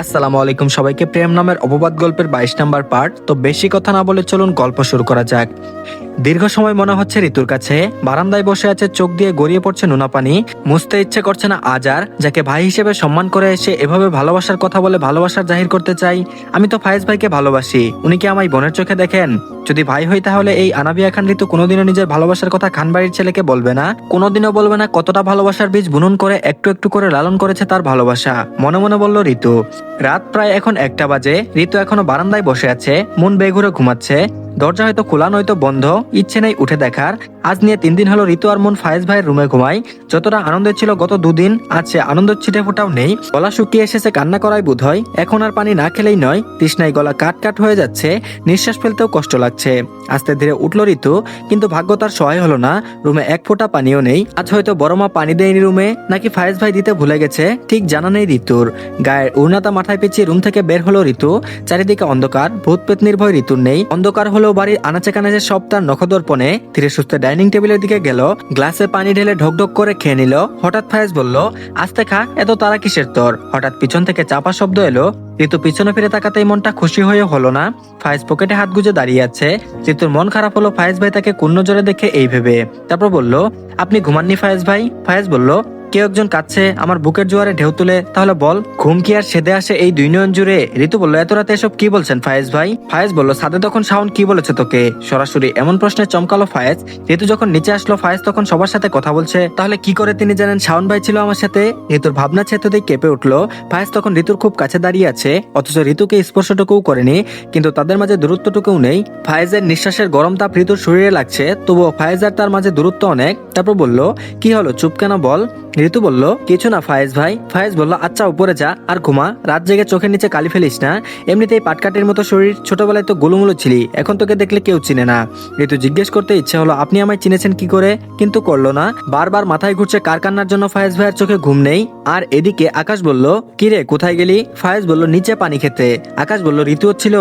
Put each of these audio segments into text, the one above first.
আসসালামু আলাইকুম সবাইকে প্রেম নামের অপবাদ গল্পের বাইশ নাম্বার পার্ট। তো বেশি কথা না বলে চলুন গল্প শুরু করা যাক। দীর্ঘ সময় মনে হচ্ছে ঋতুর কাছে। বারান্দায় বসে আছে চোখ দিয়ে গড়িয়ে পড়ছে নোনা পানি। মুছতে ইচ্ছে করছে না আজার যাকে ভাই হিসেবে সম্মান করে এসে এভাবে ভালোবাসার কথা বলে ভালোবাসার জাহির করতে চাই। আমি তো ফায়েজ ভাইকে ভালোবাসি, উনি কি আমায় বোনের চোখে দেখেন? যদি ভাই হই তাহলে এই আনাবিয়া খান ঋতু কোনোদিনও নিজের ভালোবাসার কথা খানবাড়ির ছেলেকে বলবে না? কোনোদিনও বলবে না কতটা ভালোবাসার বীজ বুনন করে, একটু একটু করে লালন করেছে তার ভালোবাসা। মনে মনে বলল ঋতু, রাত প্রায় এখন একটা বাজে। ঋতু এখনও বারান্দায় বসে আছে, মন বেঘুরে ঘুমাচ্ছে। দরজা হয়তো খোলা নয়তো বন্ধ। ইচ্ছে নেই উঠে দেখার। আজ নিয়ে তিন দিন হলো ঋতু আর মন ফায়েজ ভাইয়ের রুমে ঘুমায় যতটা আনন্দের ছিল গত দুদিন, আজ সে আনন্দের ছিটে ফোটাও নেই। গলা শুকিয়ে এসেছে, কান্না করাই বোধ হয় এখন আর পানি না খেলেই নয়, তৃষ্ণায় গলা কাট কাট হয়ে যাচ্ছে, নিঃশ্বাস ফেলতেও কষ্ট লাগছে। আস্তে ধীরে উঠল ঋতু, কিন্তু ভাগ্য তার সহায় হলো না। রুমে এক ফোঁটা পানিও নেই। আজ হয়তো বড় মা পানি দেয়নি রুমে, নাকি ফায়েজ ভাই দিতে ভুলে গেছে? ঠিক জানা নেই ঋতুর। গায়ের উড়নাতা মাথায় পেঁচিয়ে রুম থেকে বের হলো ঋতু। চারিদিকে অন্ধকার ভূত পেত নির্ভয় ঋতুর নেই। অন্ধকার হলেও বাড়ির আনাচে কানাচে সব তার নখদর্পণে। ধীরে সুস্থে ডাইনিং টেবিলের দিকে গেল, গ্লাসে পানি ঢেলে ঢকঢক করে খেয়ে নিল। হঠাৎ ফায়েজ বলল, আস্তে খা, এত তারা কিসের তোর? হঠাৎ পিছন থেকে চাপা শব্দ এলো, ঋতু পিছনে ফিরে তাকাতেই মনটা খুশি হয়ে হলো না। ফায়েজ পকেটে হাত গুজে দাঁড়িয়ে আছে। ঋতুর মন খারাপ হলো ফায়েজ ভাই তাকে কোন জোরে দেখে এই ভেবে। তারপর বলল, আপনি ঘুমাননি ফায়েজ ভাই? ফায়েজ বলল কেউ একজন কাচ্ছে আমার বুকের জোয়ারে ঢেউ তুলে, তাহলে বল, ঘুম কি আর সেদে আসে এই দুই নয়ন জুড়ে? ঋতু বলল, এত রাতে এসব কি বলছেন ফায়েজ ভাই? ফায়েজ বলল, সাদে তখন শাওন কি বলেছে তোকে? সরাসরি এমন প্রশ্নে চমকালো ফায়েজ, ঋতু যখন নিচে আসলো, ফায়েজ তখন সবার সাথে কথা বলছে। তাহলে কি করে তিনি জানেন শাওন ভাই ছিল আমার সাথে? ঋতুর ভাবনা চেততেই কেঁপে উঠল। ফায়েজ তখন ঋতুর খুব কাছে দাঁড়িয়ে আছে, অথচ ঋতুকে স্পর্শটুকুও করেনি, কিন্তু তাদের মাঝে দূরত্বটুকুও নেই। ফায়েজের নিঃশ্বাসের গরম তাপ ঋতুর শরীরে লাগছে, তবুও ফায়েজ আর তার মাঝে দূরত্ব অনেক। তারপর বলল, কি হলো, চুপ কেন বল? ঋতু বলল, কিছু না ফায়েজ ভাই। ফায়েজ বলল আচ্ছা উপরে যা আর ঘুমা। রাত জেগে চোখের নিচে কালি ফেলিস না। এমনিতেই পাটকাটের মতো শরীর, ছোটবেলায় তো গুলুমুলো ছিলি। এখন তোকে দেখলে কেউ চিনে না। ঋতু জিজ্ঞেস করতে ইচ্ছে হলো, আপনি আমায় চিনেছেন কি করে? কিন্তু করল না। বারবার মাথায় ঘুরছে কার কান্নার জন্য ফায়েজ ভাইয়ের চোখে ঘুম নেই। আর এদিকে আকাশ বলল কিরে কোথায় গেলি? ফায়েজ বলল, নিচে পানি খেতে। আকাশ বলল, ঋতু ছিল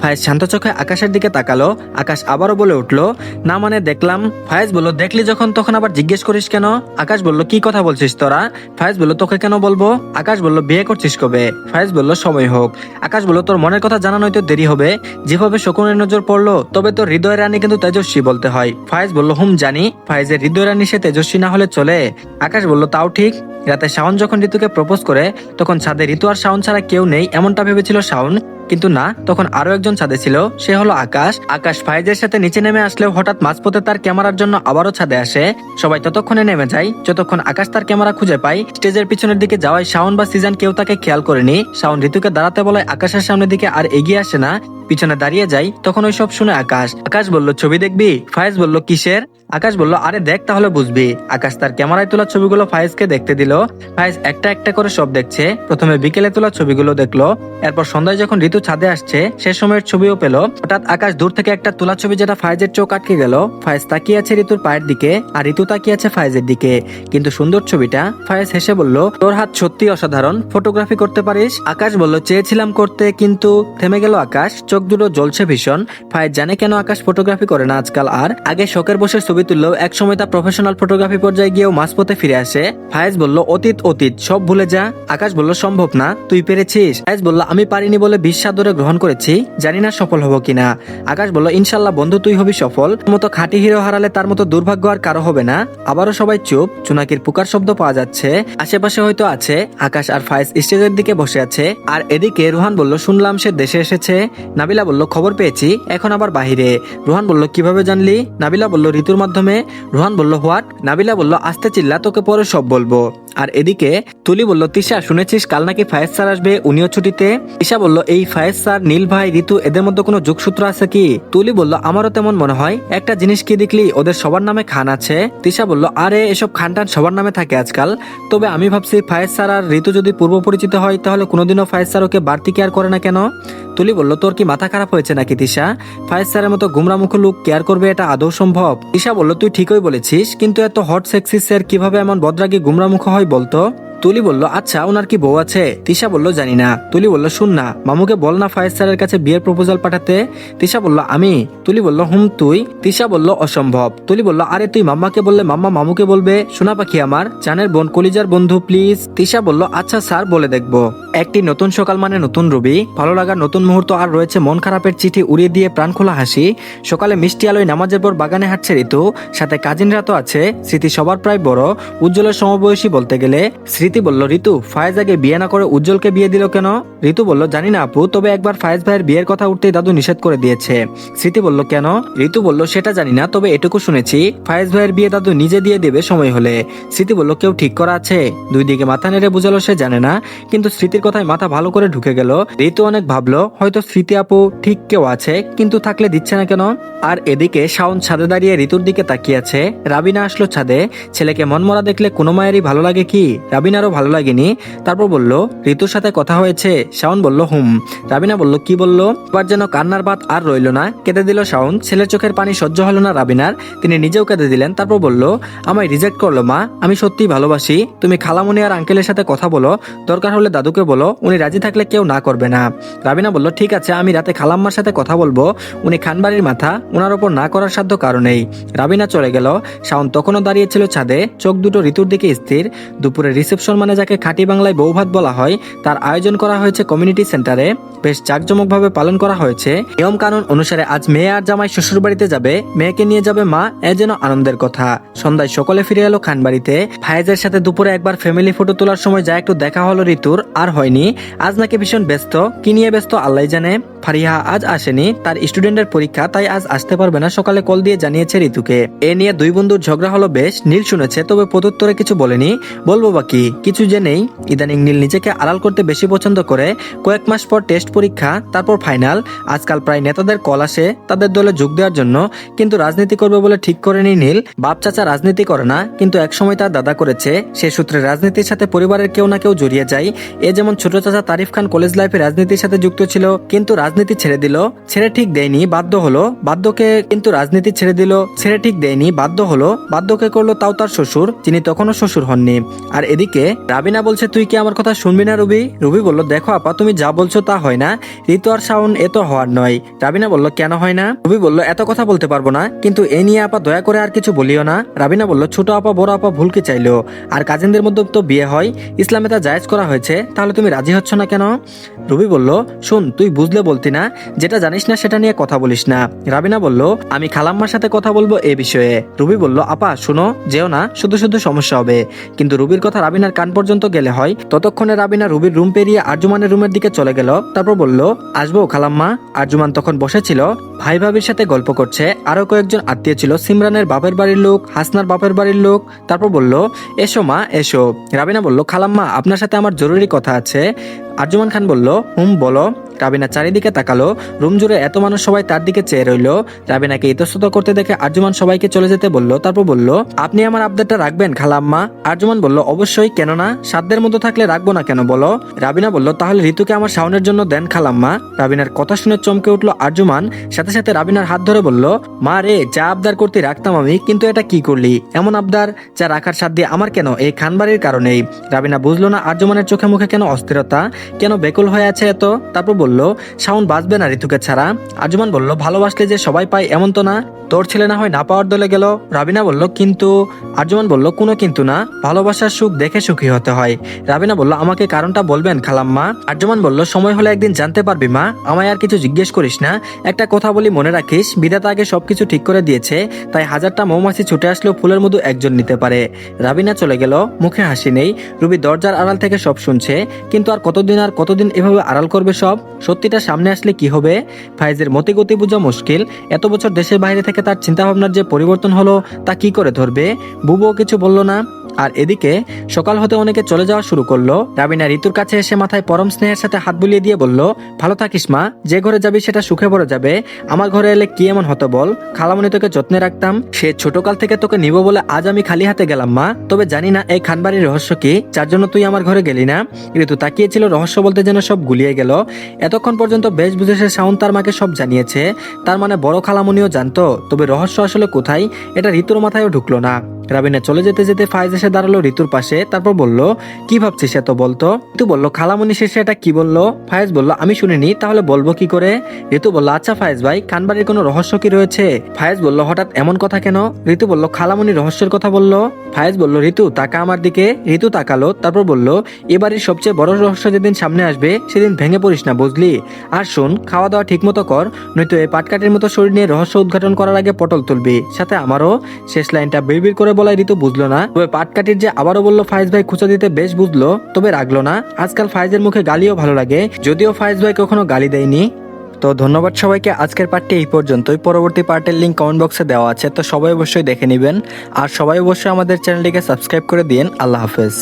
ফায়েজ শান্ত চোখে আকাশের দিকে তাকালো। আকাশ আবারও বলে উঠল, না মানে দেখলাম। ফায়েজ বলল, দেখলি যখন, তখন আবার জিজ্ঞেস করিস কেন? আকাশ বলল, কি কথা বলছিস? তোরা? ফায়েজ বলল, তোকে কেন বলব? আকাশ বলল, বিয়ে করছিস কবে? ফায়েজ বলল, সময় হোক। আকাশ বলল, তোর মনের কথা জানা নয়তো দেরি হবে। যেভাবে শকুনের নজর পড়ল, তবে তোর হৃদয় রানী কিন্তু তেজস্বী বলতে হয়। ফায়েজ বলল, হুম, জানি। ফায়েজের হৃদয় রানী সে তেজস্বী না হলে চলে? আকাশ বলল, তাও ঠিক। রাতে শাওন যখন ঋতুকে প্রপোজ করে, তখন ছাদে ঋতু আর শাওন ছাড়া কেউ নেই, এমনটা ভেবেছিল শাওন। কিন্তু না, তখন আরও একজন ছাদে ছিল, সে হলো আকাশ। আকাশ ফাইজের সাথে নিচে নেমে আসলেও হঠাৎ মাঝপথে তার ক্যামেরার জন্য আবারও ছাদে আসে। সবাই ততক্ষণে নেমে যায়। যতক্ষণ আকাশ তার ক্যামেরা খুঁজে পায়, স্টেজের পিছনের দিকে যাওয়ায় শাওন বা সিজন কেউ তাকে খেয়াল করেনি। শাওন ঋতুকে দাঁড়াতে বলায় আকাশের সামনের দিকে আর এগিয়ে আসে না। পিছনে দাঁড়িয়ে যায় তখন ওই সব শুনে আকাশ। আকাশ বলল, ছবি দেখবি? ফায়েজ বলল, কিসের? আকাশ বলল, আরে দেখ তাহলে বুঝবি। আকাশ তার ক্যামেরায় তোলা ছবিগুলো ফায়েজকে দেখতে দিল। ফায়েজ একটা একটা করে সব দেখছে। প্রথমে বিকেলে তোলা ছবিগুলো দেখল। এরপর সন্ধ্যায় যখন ঋতু ছাদে আসছে, সে সময়ের ছবিও পেল। হঠাৎ আকাশ দূর থেকে একটা তোলা ছবি যেটা ফায়েজের চোখ আটকে গেল। ফায়েজ তাকিয়ে আছে ঋতুর পায়ের দিকে, আর ঋতু তাকিয়ে আছে ফায়েজের দিকে। কিন্তু সুন্দর ছবিটা, ফায়েজ হেসে বলল, তোর হাত সত্যি অসাধারণ। ফটোগ্রাফি করতে পারিস? আকাশ বলল, চেয়েছিলাম করতে, কিন্তু থেমে গেল আকাশ। চোখ দুটো জ্বলছে ভীষণ। ফায়েজ জানে কেন আকাশ ফটোগ্রাফি করে না আজকাল, আর আগে শখের বসে ছবি তুললেও এক সময় তা প্রফেশনাল ফটোগ্রাফি পর্যায়ে গিয়েও মাঝপথে ফিরে আসে। ফায়েজ বলল, অতীত অতীত, সব ভুলে যা। আকাশ বলল, সম্ভব না, তুই পেরেছিস? ফায়েজ বলল, আমি পারিনি বলে বিশ সাদরে গ্রহণ করেছি, জানি না সফল হব কিনা। আকাশ বলল, ইনশাল্লাহ বন্ধু, তুই হবি সফল। মতো খাঁটি হিরো হারালে তার মতো দুর্ভাগ্য আর কারও হবে না। আবারও সবাই চুপ, চুনাকির পুকার শব্দ পাওয়া যাচ্ছে। আশেপাশে হয়তো আছে আকাশ আর ফায়েজ স্টেজের দিকে বসে আছে। আর এদিকে রুহান বলল, শুনলাম সে দেশে এসেছে। নাবিলা বলল, খবর পেয়েছি, এখন আবার বাহিরে। রোহান বলল, কীভাবে জানলি? নাবিলা বলল, ঋতুর মাধ্যমে। রোহান বলল, হোয়াট? নাবিলা বলল, আস্তে চিল্লা, তোকে পরে সব বলব। আর এদিকে তুলি বলল, তিশা, শুনেছিস কাল নাকি ফায়েজ স্যার আসবে? উনিও ছুটিতে? তিশা বলল, এই ফায়েজ স্যার, নীল ভাই, ঋতু, এদের মধ্যে কোনো যোগসূত্র আছে কি? তুলি বলল, আমারও তেমন মনে হয়। একটা জিনিস কি দেখলি? ওদের সবার নামে খান আছে? তিশা বলল, আরে, এসব খান টান সবার নামে থাকে আজকাল। তবে আমি ভাবছি ফায়েজ স্যার আর ঋতু যদি পূর্ব পরিচিত হয়, তাহলে কোনোদিনও ফায়েজ স্যার ওকে বাড়তি কেয়ার করে না কেন? তুলি বলল, তোর কি মাথা খারাপ হয়েছে নাকি তিশা? ফায়েজ স্যারের মতো গুমরামুখ লোক কেয়ার করবে এটা আদৌ সম্ভব? তিশা বলল, তুই ঠিকই বলেছিস, কিন্তু এত হট সেক্সি স্যার কীভাবে এমন বদরাগী গুমরামুখ হয় বলতো? তুলি বলল আচ্ছা ওনার কি বউ আছে? তিশা বলল, জানি না। তুলি বলল, শুন না, মামুকে বল না ফায়েজ স্যারের কাছে বিয়ের প্রপোজাল পাঠাতে? তিশা বলল, আমি? তুলি বলল, হুম, তুই? তিশা বলল, অসম্ভব। তুলি বলল, আরে, তুই মাম্মাকে বললে মাম্মা মামুকে বলবে? সোনা পাখি আমার জানের বোন কলিজার বন্ধু, প্লিজ। তিশা বলল আচ্ছা স্যার, বলে দেখব। একটি নতুন সকাল মানে নতুন রবি। ভালো লাগার নতুন মুহূর্ত আর রয়েছে মন খারাপের চিঠি উড়িয়ে দিয়ে প্রাণ খোলা হাসি। সকালে মিষ্টি আলোয় নামাজের পর বাগানে হাঁটছে ঋতু। সাথে কাজিনরা তো আছে, স্মৃতি সবার প্রায় বড়। উজ্জ্বলের সমবয়সী বলতে গেলে স্মৃতি বলল, ঋতু, ফায়েজ আগে বিয়ে না করে উজ্জ্বলকে বিয়ে দিল কেন? ঋতু বলল, জানি না আপু, তবে একবার ফায়েজ ভাইয়ের বিয়ের কথা উঠতেই দাদু নিষেধ করে দিয়েছে। স্মৃতি বলল, কেন? ঋতু বলল, সেটা জানি না, তবে এটুকু শুনেছি, ফায়েজ ভাইয়ের বিয়ে দাদু নিজে দিয়ে দেবে সময় হলে। স্মৃতি বলল, কেউ ঠিক করা আছে? দুই দিকে মাথা নেড়ে বুঝালো, সে জানে না। কিন্তু স্মৃতির কথায় মাথা ভালো করে ঢুকে গেল। ঋতু অনেক ভাবলো, হয়তো স্মৃতি আপু ঠিক কেউ আছে, কিন্তু থাকলে দিচ্ছে না কেন? আর এদিকে শাওন ছাদে দাঁড়িয়ে ঋতুর দিকে তাকিয়ে আছে। রাবিনা আসলো ছাদে, ছেলেকে মনমরা দেখলে কোনো মায়েরই ভালো লাগে কি? রাবিনারও ভালো লাগেনি। তারপর বলল, ঋতুর সাথে কথা হয়েছে? শাওন বলল, হুম। রাবিনা বলল, কি বলল? এবার যেন কান্নার বাত আর রইল না। কেঁদে দিল শাওন, ছেলের চোখের পানি সহ্য হলো না রাবিনার। তিনি নিজেও কেঁদে দিলেন। তারপর বলল, আমায় রিজেক্ট করল মা, আমি সত্যিই ভালোবাসি। তুমি খালামুনি আর আঙ্কেলের সাথে কথা বলো, দরকার হলে দাদুকে বলো, উনি রাজি থাকলে কেউ না করবে না। রাবিনা বলল, ঠিক আছে, আমি রাতে খালাম্মার সাথে কথা বলব। উনি খানবাড়ির মাথা ওনার ওপর না করার সাধ্য কারণেই। রাবিনা চলে গেল। শাওন তখনও দাঁড়িয়েছিল ছাদে, চোখ দুটো ঋতুর দিকে স্থির। দুপুরে রিসেপশন মানে যাকে খাঁটি বাংলায় বৌভাত বলা হয়, তার আয়োজন করা হয়েছে কমিউনিটি সেন্টারে। বেশ জাঁকজমকভাবে পালন করা হয়েছে। নিয়ম কানুন অনুসারে আজ মেয়ে আর জামাই শ্বশুর বাড়িতে যাবে। মেয়েকে নিয়ে যাবে মা, এ যেন আনন্দের কথা। সন্ধ্যায় সকলে ফিরে এলো খান বাড়িতে ফায়েজের সাথে দুপুরে একবার ফ্যামিলি ফটো তোলার সময় যা একটু দেখা হলো ঋতুর, আর হয়নি। আজ নাকি ভীষণ ব্যস্ত। কি নিয়ে ব্যস্ত আল্লাহ জানে। ফারিহা আজ আসেনি, তার স্টুডেন্টের পরীক্ষা তাই আজ আসতে পারবে না, সকালে কল দিয়ে জানিয়েছে ঋতুকে। এ নিয়ে দুই বন্ধুর ঝগড়া হলো বেশ, নীল শুনেছে, তবে প্রত্যুত্তরে কিছু বলেনি। বলব বাকি কিছু যে নেই ইদানিং নীল নিজেকে আড়াল করতে বেশি পছন্দ করে। কয়েক মাস পর টেস্ট পরীক্ষা, তারপর ফাইনাল। আজকাল প্রায় নেতাদের কল আসে, তাদের দলে যোগ দেওয়ার জন্য। কিন্তু রাজনীতি করবে বলে ঠিক করেনি নীল। বাপ চাচা রাজনীতি করে না, কিন্তু একসময় তার দাদা করেছে। সে সূত্রে রাজনীতির সাথে পরিবারের কেউ না কেউ জড়িয়ে যায়। এ যেমন ছোট চাচা তারিফ খান কলেজ লাইফে রাজনীতির সাথে যুক্ত ছিল, কিন্তু রাজনীতি ছেড়ে দিল, ছেড়ে ঠিক দেয়নি, বাধ্য হলো। বাধ্যকে কিন্তু রাজনীতি ছেড়ে দিল, ছেড়ে ঠিক দেয়নি, বাধ্য হলো। বাধ্যকে করল তাও তার শ্বশুর, যিনি তখনও শ্বশুর হননি। আর এদিকে রাবিনা বলছে, তুই কি আমার কথা শুনবি না, রুবি? রুবি বলল, দেখো আপা, তুমি যা বলছো তা হয় না। ঋতু আর শাওন এ তো হওয়ার নয়। রাবিনা বলল, কেন হয় না? রবি বলল, এত কথা বলতে পারব না, কিন্তু এ নিয়ে আপা দয়া করে আর কিছু বলিও না। রাবিনা বলল, ছোট আপা, বড় আপা ভুলকে চাইলো। আর কাজিনদের মধ্যে তো বিয়ে হয়, ইসলামে তা জায়েজ করা হয়েছে, তাহলে তুমি রাজি হচ্ছ না কেন? রবি বলল, শোন, তুই বুঝলে বলতি না? যেটা জানিস না সেটা নিয়ে কথা বলিস না। রাবিনা বলল, আমি খালাম্মার সাথে কথা বলব এ বিষয়ে। রুবি বলল, আপা, শুনো, যেও না, শুধু শুধু সমস্যা হবে। কিন্তু রুবির কথা রাবিনার কান পর্যন্ত গেলে হয়। ততক্ষণে রাবিনা রুবির রুম পেরিয়ে আরজুমানের রুমের দিকে চলে গেল। তারপর বলল, আসব খালাম্মা। আরজুমান তখন বসেছিল। ভাই ভাবির সাথে গল্প করছে, আরও কয়েকজন আত্মীয় ছিল। সিমরানের বাপের বাড়ির লোক, হাসনার বাপের বাড়ির লোক, তারপর বলল, এসো মা, এসো। রাবিনা বলল, খালাম্মা, আপনার সাথে আমার জরুরি কথা আছে। আরজুমান খান বলল, হুম, বলো। রাবিনা চারিদিকে তাকালো, রুম জুড়ে এত মানুষ সবাই তার দিকে চেয়ে রইল। রাবিনাকে ইতস্তত করতে দেখে আরজুমান সবাইকে চলে যেতে বলল, তারপর বলল, আপনি আমার আবদারটা রাখবেন, খালাম্মা? আরজুমান বলল, অবশ্যই কেন না সাধ্যের মতো থাকলে রাখব না কেন, বলো? রাবিনা বলল, তাহলে ঋতুকে আমার শাওনের জন্য দেন, খালাম্মা। রাবিনার কথা শুনে চমকে উঠল আরজুমান সাথে সাথে সাথে রাবিনার হাত ধরে বলল, মা রে, যা আবদার করতে রাখতাম আমি, কিন্তু এটা কি করলি? এমন আবদার যা রাখার সাধ্যে আমার কেন? এই খানবাড়ির কারণেই। রাবিনা বুঝলো না আর্যমানের চোখে মুখে কেন অস্থিরতা, কেন বেকুল হয়ে আছে এত। তারপর বলল, শাওন বাঁচবে না ঋতুকে ছাড়া। আর্যমান বলল, ভালোবাসলে যে সবাই পায় এমন তো না? তোর ছেলে না হয় না পাওয়ার দলে গেল। রাবিনা বলল, কিন্তু আরজমান বলল, কোনো কিন্তু না। ভালোবাসার সুখ দেখে সুখী হতে হয়। রাবিনা বলল, আমাকে কারণটা বলবেন খালাম্মা? আরজমান বলল, সময় হলে একদিন জানতে পারবি, মা। আমায় আর কিছু জিজ্ঞেস করিস না। একটা কথা বলি মনে রাখিস, বিধাতা আগে সবকিছু ঠিক করে দিয়েছে, তাই হাজারটা মৌমাছি ছুটে আসলেও ফুলের মধু একজন নিতে পারে। রাবিনা চলে গেল, মুখে হাসি নেই। রুবি দরজার আড়াল থেকে সব শুনছে, কিন্তু আর কতদিন আর কতদিন এভাবে আড়াল করবে সব? সত্যিটা সামনে আসলে কি হবে? ফাইজের মতি গতি বোঝা মুশকিল। এত বছর দেশের বাইরে থেকে তার চিন্তাভাবনার যে পরিবর্তন হলো, তা কি করে ধরবে? বুবুও কিছু বলল না। আর এদিকে, সকাল হতে অনেকে চলে যাওয়া শুরু করল। রাবিনা ঋতুর কাছে এসে মাথায় পরম স্নেহের সাথে হাত বুলিয়ে দিয়ে বলল, ভালো থাকিস মা, যে ঘরে যাবি সেটা সুখে ভরে যাবে। আমার ঘরে এলে কি এমন হতো বল খালামণি তোকে যত্নে রাখতাম। সে ছোটকাল থেকে তোকে নিব বলে আজ আমি খালি হাতে গেলাম মা। তবে জানি না এই খানবাড়ির রহস্য কি, যার জন্য তুই আমার ঘরে গেলি না? ঋতু তাকিয়েছিল রহস্য বলতে যেন সব গুলিয়ে গেল। এতক্ষণ পর্যন্ত বেশ বুঝে সে শাওন তার মাকে সব জানিয়েছে। তার মানে বড় খালামণিও জানতো তবে রহস্য আসলে কোথায় এটা ঋতুর মাথায়ও ঢুকলো না। রাবিনা চলে যেতে যেতে ফায়েজ এসে দাঁড়াল ঋতুর পাশে, তারপর বলল, কি ভাবছিস এত বলতো? ঋতু বলল খালামুনি শেষে এটা কি বলল? ফায়েজ বলল, আমি শুনিনি, তাহলে বলব কি করে? ঋতু বলল আচ্ছা ফায়েজ ভাই, কানবাড়ির কোনো রহস্য কি রয়েছে? ফায়েজ বলল, হঠাৎ এমন কথা কেন? ঋতু বলল খালামুনি রহস্যের কথা বলল। ফায়েজ বলল, ঋতু, তাকা আমার দিকে। ঋতু তাকালো, তারপর বলল এবারের সবচেয়ে বড় রহস্য যেদিন সামনে আসবে, সেদিন ভেঙে পড়িস না, বুঝলি? আর শোন খাওয়া দাওয়া ঠিক মতো কর, নয়তো এই পাটকাটির মতো শরীর নিয়ে রহস্য উদ্ঘাটন করার আগে পটল তুলবি, সাথে আমারও। শেষ লাইনটা বিড়বিড় করে বলাই ঋতু বুঝলো না। তবে পাটকাটির যে আবারও বলল ফায়েজ ভাই খুঁচা দিতে বেশ বুঝলো, তবে রাখল না। আজকাল ফায়েজের মুখে গালিও ভালো লাগে, যদিও ফায়েজ ভাই কখনো গালি দেয়নি। তো ধন্যবাদ সবাইকে, আজকের পার্টটি এই পর্যন্তই। পরবর্তী পার্টের লিঙ্ক কমেন্ট বক্সে দেওয়া আছে, তো সবাই অবশ্যই দেখে নেবেন। আর সবাই অবশ্যই আমাদের চ্যানেলটিকে সাবস্ক্রাইব করে দিন আল্লাহ হাফেজ।